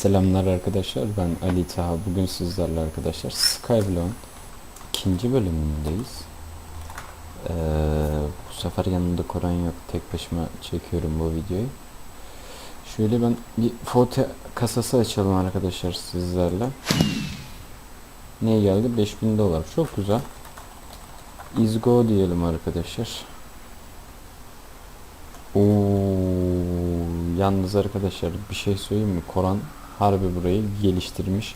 Selamlar arkadaşlar ben Ali Taha. Bugün sizlerle arkadaşlar Skyblock'un ikinci bölümündeyiz. Ee, Bu sefer yanımda Koran yok tek başıma çekiyorum bu videoyu. Şöyle ben bir foto kasası açalım arkadaşlar sizlerle. Ne geldi? 5000 dolar. Çok güzel. Is go diyelim arkadaşlar. Oo, yalnız arkadaşlar bir şey söyleyeyim mi? Koran harbi burayı geliştirmiş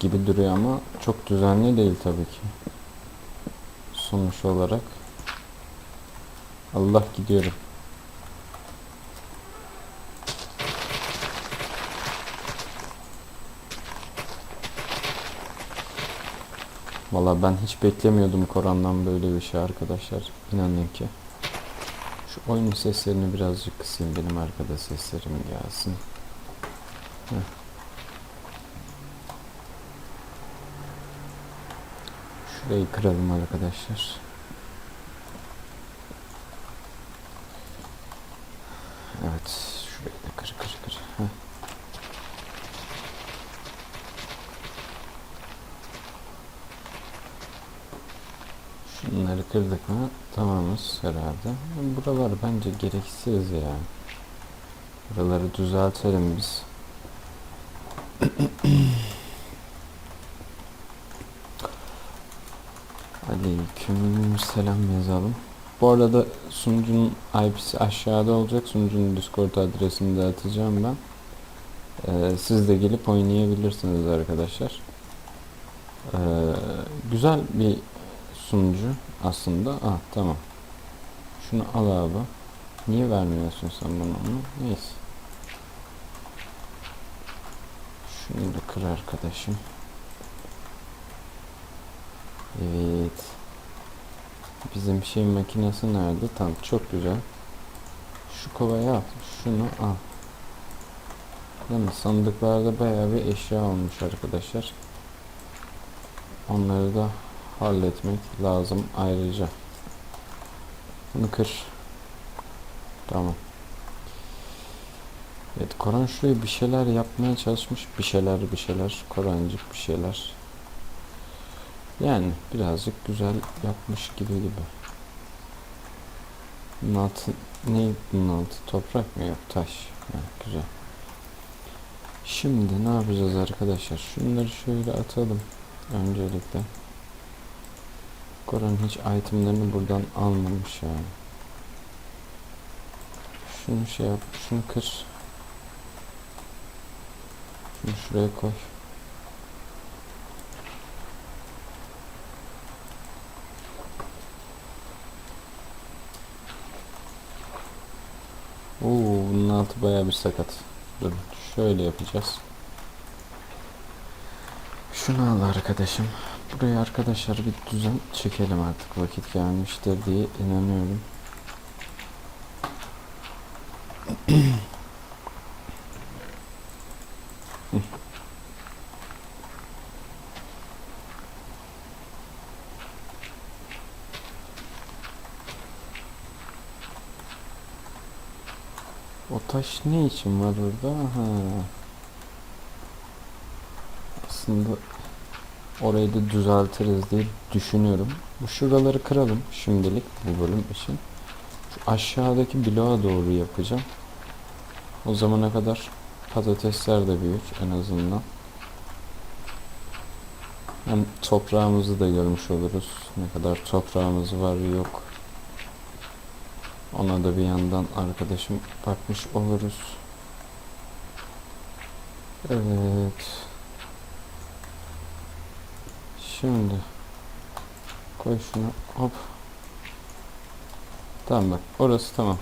gibi duruyor ama çok düzenli değil tabii ki. Sonuç olarak. Allah gidiyorum. Valla ben hiç beklemiyordum Koran'dan böyle bir şey arkadaşlar. İnanın ki. Şu oyun seslerini birazcık kısayım benim arkada seslerim gelsin. Şurayı kıralım arkadaşlar. Evet, şurayı da kır kır kır. Şunları kırdık mı tamamız herhalde. Buralar bence gereksiz ya. Buraları düzeltelim biz. Aleyküm selam yazalım. Bu arada sunucunun IP'si aşağıda olacak. Sunucunun Discord adresini de atacağım ben. Ee, siz de gelip oynayabilirsiniz arkadaşlar. Ee, güzel bir sunucu aslında. Ah tamam. Şunu al abi. Niye vermiyorsun sen onu? Neyse. Şunu da kır arkadaşım. Evet. Bizim şey makinesi nerede? Tamam çok güzel. Şu kovayı al. Şunu al. Değil mi? Sandıklarda bayağı bir eşya olmuş arkadaşlar. Onları da halletmek lazım ayrıca. Bunu kır. Tamam. Evet Koran şuraya bir şeyler yapmaya çalışmış. Bir şeyler bir şeyler. Korancık bir şeyler. Yani birazcık güzel yapmış gibi gibi. Altı ne bunun altı? Toprak mı? Yok taş. Ha, güzel. Şimdi ne yapacağız arkadaşlar? Şunları şöyle atalım. Öncelikle. Koran hiç itemlerini buradan almamış yani. Şunu şey yap, şunu kır. Şunu şuraya koy. Oo, bunun altı bayağı bir sakat. Dur, şöyle yapacağız. Şunu al arkadaşım. Buraya arkadaşlar bir düzen çekelim artık vakit gelmiştir diye inanıyorum. taş ne için var orada? Ha. Aslında orayı da düzeltiriz diye düşünüyorum. Bu şuraları kıralım şimdilik bu bölüm için. Şu aşağıdaki bloğa doğru yapacağım. O zamana kadar patatesler de büyür en azından. Hem toprağımızı da görmüş oluruz. Ne kadar toprağımız var yok. Ona da bir yandan arkadaşım bakmış oluruz. Evet. Şimdi koy şunu hop. Tamam bak orası tamam.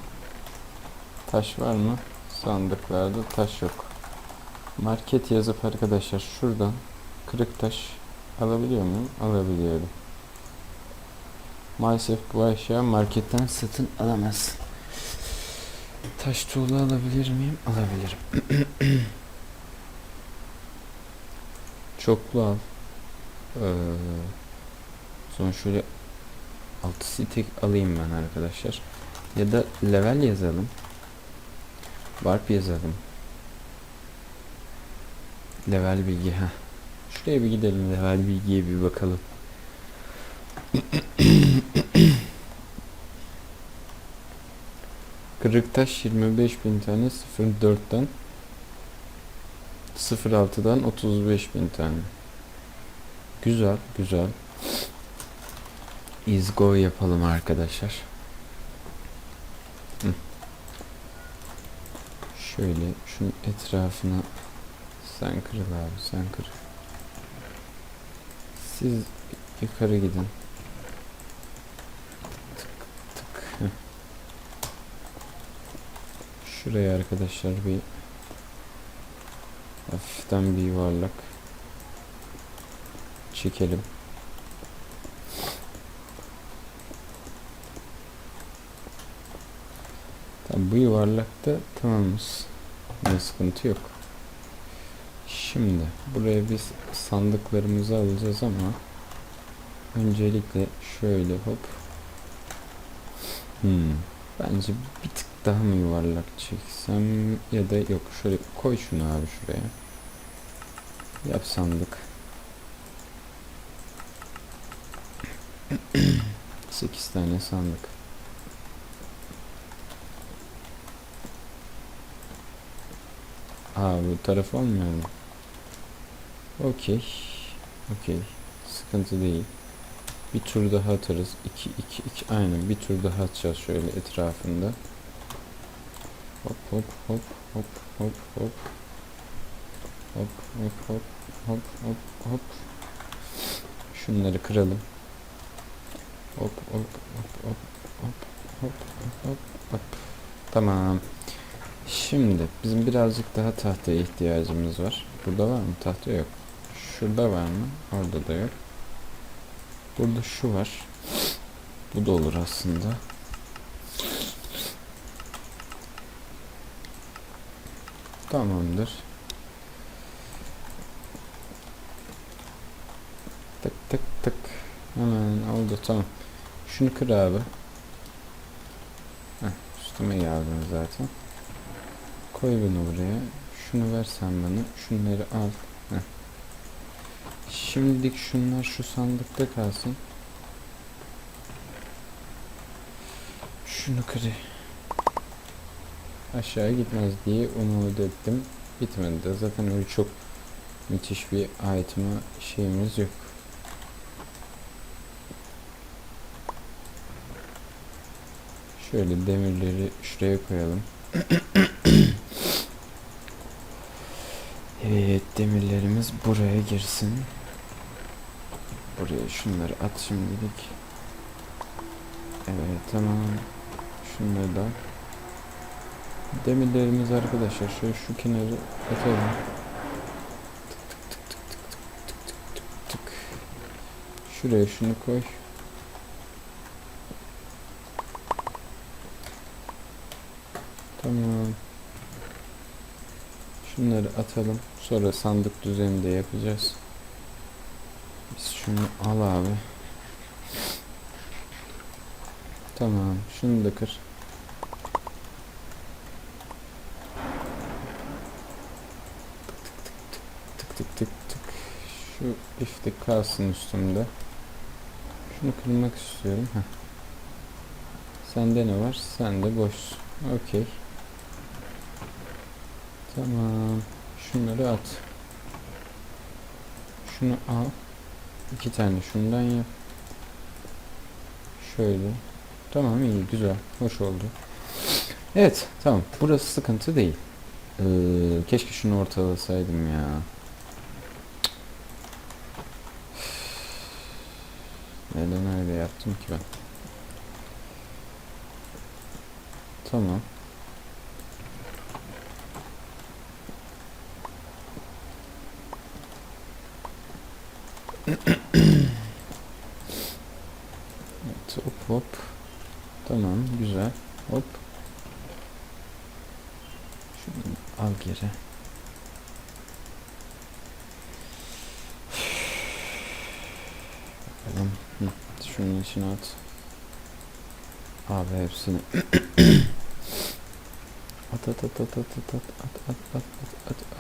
Taş var mı? Sandıklarda taş yok. Market yazıp arkadaşlar şuradan kırık taş alabiliyor muyum? Alabiliyorum. Maalesef bu eşya marketten satın alamaz. Taş tuğla alabilir miyim? Alabilirim. Çoklu al. Ee, sonra şöyle 6 tek alayım ben arkadaşlar. Ya da level yazalım. Warp yazalım. Level bilgi ha. Şuraya bir gidelim level bilgiye bir bakalım. Kırıktaş 25 bin tane 04'ten 06'dan 35 bin tane. Güzel güzel. Izgo yapalım arkadaşlar. Şöyle şunun etrafına sen kırıl abi sen kır. Siz yukarı gidin. Tık tık. heh. Şuraya arkadaşlar bir hafiften bir yuvarlak çekelim. Tamam, bu yuvarlakta tamamız. Ne sıkıntı yok. Şimdi buraya biz sandıklarımızı alacağız ama öncelikle şöyle hop. Hmm. Bence bir tık daha mı yuvarlak çeksem ya da yok şöyle koy şunu abi şuraya. Yap sandık. 8 tane sandık. Aa bu taraf olmuyor mu? Okey. Okey. Sıkıntı değil. Bir tur daha atarız. 2 2 2 aynen bir tur daha atacağız şöyle etrafında. Hop hop hop hop hop hop. Hop hop hop hop hop hop. Şunları kıralım. Hop hop hop hop hop hop hop hop. Tamam. Şimdi bizim birazcık daha tahtaya ihtiyacımız var. Burada var mı? Tahta yok. Şurada var mı? Orada da yok. Burada şu var. Bu da olur aslında. Tamamdır. Tık tık tık. Hemen oldu tamam. Şunu kır abi. Heh, üstüme geldin zaten. Koy bunu buraya. Şunu versen bana. Şunları al. Heh. Şimdilik şunlar şu sandıkta kalsın. Şunu kırı. Aşağı gitmez diye umut ettim. Bitmedi de zaten öyle çok müthiş bir item'a şeyimiz yok. Şöyle demirleri şuraya koyalım. Evet demirlerimiz buraya girsin. Buraya şunları at şimdilik. Evet tamam. Şunları da. Demirlerimiz arkadaşlar şöyle şu kenarı atalım. Şuraya şunu koy. Tamam. Şunları atalım. Sonra sandık düzeni de yapacağız. Biz şunu al abi. Tamam. Şunu da kır. Şu iftik kalsın üstümde. Şunu kırmak istiyorum. Heh. Sende ne var? Sende boş. Okey. Tamam. Şunları at. Şunu al. İki tane şundan yap. Şöyle. Tamam iyi güzel. Hoş oldu. Evet tamam. Burası sıkıntı değil. Ee, keşke şunu ortalasaydım ya. Neden öyle yaptım ki ben? Tamam. Evet, hop hop. Tamam, güzel. Hop. Şunu al geri. Bakalım. Hı, şunun içine at. Abi hepsini. at at at at at at at at at at at at